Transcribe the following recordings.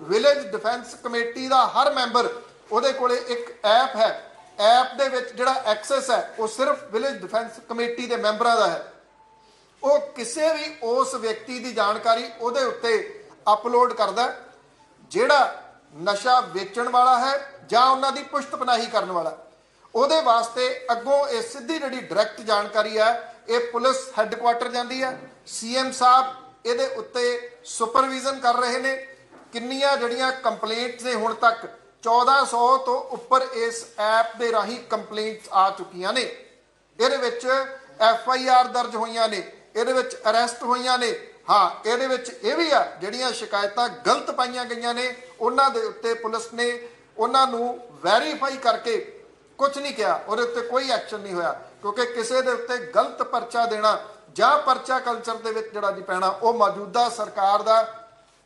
Village defence committee ਦਾ ਹਰ member ਉਹਦੇ ਕੋਲੇ ਇੱਕ ਐਪ ਹੈ। ਐਪ ਦੇ ਵਿੱਚ ਜਿਹੜਾ ਐਕਸੈਸ ਹੈ, ਉਹ ਸਿਰਫ ਵਿਲੇਜ ਡਿਫੈਂਸ ਕਮੇਟੀ ਦੇ ਮੈਂਬਰਾਂ ਦਾ ਹੈ। ਉਹ ਕਿਸੇ ਵੀ ਉਸ ਵਿਅਕਤੀ ਦੀ ਜਾਣਕਾਰੀ ਉਹਦੇ ਉੱਤੇ ਅਪਲੋਡ ਕਰਦਾ ਜਿਹੜਾ ਨਸ਼ਾ ਵੇਚਣ ਵਾਲਾ ਹੈ ਜਾਂ ਉਹਨਾਂ ਦੀ ਪੁਸ਼ਤਪਨਾਹੀ ਕਰਨ ਵਾਲਾ। ਉਹਦੇ ਵਾਸਤੇ ਅੱਗੋਂ ਇਹ ਸਿੱਧੀ ਜਿਹੜੀ ਡਾਇਰੈਕਟ ਜਾਣਕਾਰੀ ਹੈ, ਇਹ ਪੁਲਿਸ ਹੈੱਡਕੁਆਟਰ ਜਾਂਦੀ ਹੈ। ਸੀਐਮ ਸਾਹਿਬ ਇਹਦੇ ਉੱਤੇ ਸੁਪਰਵਿਜ਼ਨ ਕਰ ਰਹੇ ਨੇ। ਕਿੰਨੀਆਂ ਜਿਹੜੀਆਂ ਕੰਪਲੇਂਟਸ ਨੇ ਹੁਣ ਤੱਕ? 1400 ਤੋਂ ਉੱਪਰ ਇਸ ਐਪ ਦੇ ਰਾਹੀਂ ਕੰਪਲੇਂਟਸ ਆ ਚੁੱਕੀਆਂ ਨੇ। ਇਹਦੇ ਵਿੱਚ ਐਫ ਆਈ ਆਰ ਦਰਜ ਹੋਈਆਂ ਨੇ, ਇਹਦੇ ਵਿੱਚ ਅਰੈਸਟ ਹੋਈਆਂ ਨੇ। ਹਾਂ, ਇਹਦੇ ਵਿੱਚ ਇਹ ਵੀ ਆ, ਜਿਹੜੀਆਂ ਸ਼ਿਕਾਇਤਾਂ ਗਲਤ ਪਾਈਆਂ ਗਈਆਂ ਨੇ, ਉਹਨਾਂ ਦੇ ਉੱਤੇ ਪੁਲਿਸ ਨੇ ਉਹਨਾਂ ਨੂੰ ਵੈਰੀਫਾਈ ਕਰਕੇ ਕੁਝ ਨਹੀਂ ਕਿਹਾ, ਉਹਦੇ ਉੱਤੇ ਕੋਈ ਐਕਸ਼ਨ ਨਹੀਂ ਹੋਇਆ। ਕਿਉਂਕਿ ਕਿਸੇ ਦੇ ਉੱਤੇ ਗਲਤ ਪਰਚਾ ਦੇਣਾ ਜਾਂ ਪਰਚਾ ਕਲਚਰ ਦੇ ਵਿੱਚ ਜਿਹੜਾ ਜੀ ਪੈਣਾ, ਉਹ ਮੌਜੂਦਾ ਸਰਕਾਰ ਦਾ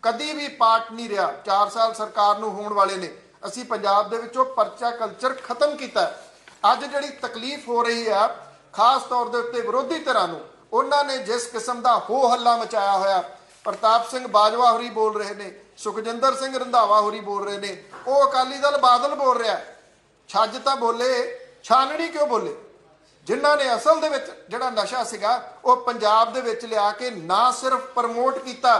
ਕਦੀ ਵੀ ਪਾਰਟ ਨਹੀਂ ਰਿਹਾ। 4 ਸਾਲ ਸਰਕਾਰ ਨੂੰ ਹੋਣ ਵਾਲੇ ਨੇ। ਅਸੀਂ ਪੰਜਾਬ ਦੇ ਵਿੱਚੋਂ ਪਰਚਾ ਕਲਚਰ ਖਤਮ ਕੀਤਾ ਅੱਜ ਜਿਹੜੀ ਤਕਲੀਫ ਹੋ ਰਹੀ ਹੈ, ਖਾਸ ਤੌਰ ਦੇ ਉੱਤੇ ਵਿਰੋਧੀ ਧਿਰਾਂ ਨੂੰ, ਉਹਨਾਂ ਨੇ ਜਿਸ ਕਿਸਮ ਦਾ ਹੋ ਹੱਲਾ ਮਚਾਇਆ ਹੋਇਆ, ਪ੍ਰਤਾਪ ਸਿੰਘ ਬਾਜਵਾ ਹੋਰੀ ਬੋਲ ਰਹੇ ਨੇ, ਸੁਖਜਿੰਦਰ ਸਿੰਘ ਰੰਧਾਵਾ ਹੋਰੀ ਬੋਲ ਰਹੇ ਨੇ, ਉਹ ਅਕਾਲੀ ਦਲ ਬਾਦਲ ਬੋਲ ਰਿਹਾ ਛੱਜ ਤਾਂ ਬੋਲੇ, ਛਾਨਣੀ ਕਿਉਂ ਬੋਲੇ? ਜਿਨ੍ਹਾਂ ਨੇ ਅਸਲ ਦੇ ਵਿੱਚ ਜਿਹੜਾ ਨਸ਼ਾ ਸੀਗਾ, ਉਹ ਪੰਜਾਬ ਦੇ ਵਿੱਚ ਲਿਆ ਕੇ ਨਾ ਸਿਰਫ ਪ੍ਰਮੋਟ ਕੀਤਾ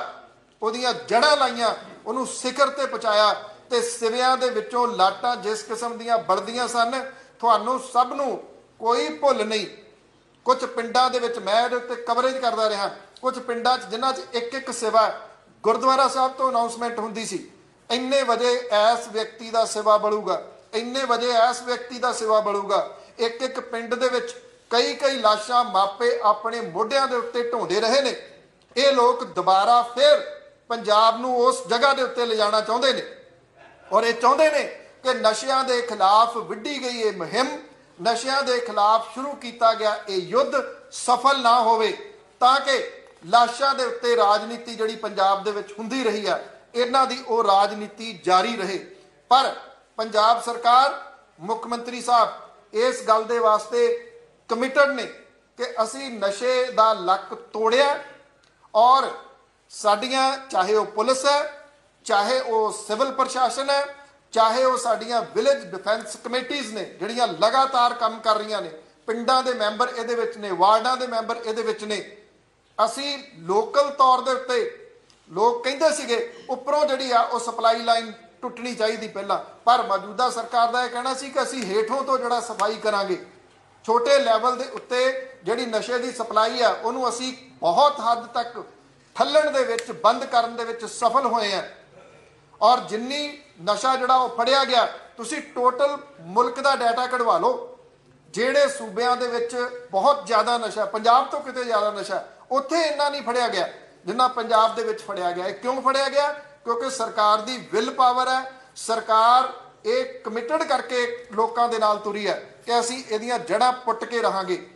ਉਹਦੀਆਂ ਜੜ੍ਹਾਂ ਲਾਈਆਂ, ਉਹਨੂੰ ਸਿਖਰ ਤੇ ਪਹੁੰਚਾਇਆ ਤੇ ਸਿਵਿਆਂ ਦੇ ਵਿੱਚੋਂ ਲਾਟਾਂ ਜਿਸ ਕਿਸਮ ਦੀਆਂ ਬਲਦੀਆਂ ਸਨ, ਤੁਹਾਨੂੰ ਸਭ ਨੂੰ ਕੋਈ ਭੁੱਲ ਨਹੀਂ। ਕੁਝ ਪਿੰਡਾਂ ਦੇ ਵਿੱਚ ਮੈਂ ਇਹਦੇ ਉੱਤੇ ਕਵਰੇਜ ਕਰਦਾ ਰਿਹਾ। ਕੁਝ ਪਿੰਡਾਂ 'ਚ ਜਿਨ੍ਹਾਂ 'ਚ ਇੱਕ ਇੱਕ ਸੇਵਾ ਗੁਰਦੁਆਰਾ ਸਾਹਿਬ ਤੋਂ ਅਨਾਉਂਸਮੈਂਟ ਹੁੰਦੀ ਸੀ। ਇੰਨੇ ਵਜੇ ਐਸ ਵਿਅਕਤੀ ਦਾ ਸੇਵਾ ਬਲੂਗਾ ਇੰਨੇ ਵਜੇ ਐਸ ਵਿਅਕਤੀ ਦਾ ਸੇਵਾ ਬਲੂਗਾ ਇੱਕ ਇੱਕ ਪਿੰਡ ਦੇ ਵਿੱਚ ਕਈ ਕਈ ਲਾਸ਼ਾਂ ਮਾਪੇ ਆਪਣੇ ਮੋਢਿਆਂ ਦੇ ਉੱਤੇ ਢੋਂਦੇ ਰਹੇ ਨੇ। ਇਹ ਲੋਕ ਦੁਬਾਰਾ ਫਿਰ ਪੰਜਾਬ ਨੂੰ ਉਸ ਜਗ੍ਹਾ ਦੇ ਉੱਤੇ ਲਿਜਾਣਾ ਚਾਹੁੰਦੇ ਨੇ। ਔਰ ਇਹ ਚਾਹੁੰਦੇ ਨੇ ਕਿ ਨਸ਼ਿਆਂ ਦੇ ਖਿਲਾਫ ਵਿੱਢੀ ਗਈ ਇਹ ਮੁਹਿੰਮ, ਨਸ਼ਿਆਂ ਦੇ ਖਿਲਾਫ ਸ਼ੁਰੂ ਕੀਤਾ ਗਿਆ ਇਹ ਯੁੱਧ ਸਫਲ ਨਾ ਹੋਵੇ, ਤਾਂ ਕਿ ਲਾਸ਼ਾਂ ਦੇ ਉੱਤੇ ਰਾਜਨੀਤੀ ਜਿਹੜੀ ਪੰਜਾਬ ਦੇ ਵਿੱਚ ਹੁੰਦੀ ਰਹੀ ਹੈ ਇਹਨਾਂ ਦੀ ਉਹ ਰਾਜਨੀਤੀ ਜਾਰੀ ਰਹੇ। ਪਰ ਪੰਜਾਬ ਸਰਕਾਰ, ਮੁੱਖ ਮੰਤਰੀ ਸਾਹਿਬ, ਇਸ ਗੱਲ ਦੇ ਵਾਸਤੇ ਕਮਿਟਡ ਨੇ ਕਿ ਅਸੀਂ ਨਸ਼ੇ ਦਾ ਲੱਕ ਤੋੜਿਆ ਔਰ ਸਾਡੀਆਂ, ਚਾਹੇ ਉਹ ਪੁਲਿਸ ਹੈ, ਚਾਹੇ ਉਹ ਸਿਵਲ ਪ੍ਰਸ਼ਾਸਨ ਹੈ, ਚਾਹੇ ਉਹ ਸਾਡੀਆਂ ਵਿਲੇਜ ਡਿਫੈਂਸ ਕਮੇਟੀਆਂ ਨੇ, ਜਿਹੜੀਆਂ ਲਗਾਤਾਰ ਕੰਮ ਕਰ ਰਹੀਆਂ ਨੇ, ਪਿੰਡਾਂ ਦੇ ਮੈਂਬਰ ਇਹਦੇ ਵਿੱਚ ਨੇ, ਵਾਰਡਾਂ ਦੇ ਮੈਂਬਰ ਇਹਦੇ ਵਿੱਚ ਨੇ, ਅਸੀਂ ਲੋਕਲ ਤੌਰ ਦੇ ਉੱਤੇ ਲੋਕ ਕਹਿੰਦੇ ਸੀਗੇ, ਉੱਪਰੋਂ ਜਿਹੜੀ ਆ ਉਹ ਸਪਲਾਈ ਲਾਈਨ ਟੁੱਟਣੀ ਚਾਹੀਦੀ ਪਹਿਲਾਂ, ਪਰ ਮੌਜੂਦਾ ਸਰਕਾਰ ਦਾ ਇਹ ਕਹਿਣਾ ਸੀ ਕਿ ਅਸੀਂ ਹੇਠੋਂ ਤੋਂ ਜਿਹੜਾ ਸਫ਼ਾਈ ਕਰਾਂਗੇ, ਛੋਟੇ ਲੈਵਲ ਦੇ ਉੱਤੇ ਜਿਹੜੀ ਨਸ਼ੇ ਦੀ ਸਪਲਾਈ ਆ, ਉਹਨੂੰ ਅਸੀਂ ਬਹੁਤ ਹੱਦ ਤੱਕ ਠੱਲਣ ਦੇ ਵਿੱਚ, ਬੰਦ ਕਰਨ ਦੇ ਵਿੱਚ ਸਫਲ ਹੋਏ ਆ। ਔਰ ਜਿੰਨੀ ਨਸ਼ਾ ਜਿਹੜਾ ਉਹ ਫੜਿਆ ਗਿਆ, ਤੁਸੀਂ ਟੋਟਲ ਮੁਲਕ ਦਾ ਡਾਟਾ ਕਢਵਾ ਲਓ। ਜਿਹੜੇ ਸੂਬਿਆਂ ਦੇ ਵਿੱਚ ਬਹੁਤ ਜ਼ਿਆਦਾ ਨਸ਼ਾ, ਪੰਜਾਬ ਤੋਂ ਕਿਤੇ ਜ਼ਿਆਦਾ ਨਸ਼ਾ, ਉੱਥੇ ਇੰਨਾ ਨਹੀਂ ਫੜਿਆ ਗਿਆ ਜਿੰਨਾ ਪੰਜਾਬ ਦੇ ਵਿੱਚ ਫੜਿਆ ਗਿਆ। ਇਹ ਕਿਉਂ ਫੜਿਆ ਗਿਆ? ਕਿਉਂਕਿ ਸਰਕਾਰ ਦੀ ਵਿਲ ਪਾਵਰ ਹੈ। ਸਰਕਾਰ ਇਹ ਕਮਿਟਡ ਕਰਕੇ ਲੋਕਾਂ ਦੇ ਨਾਲ ਤੁਰੀ ਹੈ ਕਿ ਅਸੀਂ ਇਹਦੀਆਂ ਜੜ੍ਹਾਂ ਪੁੱਟ ਕੇ ਰਹਾਂਗੇ।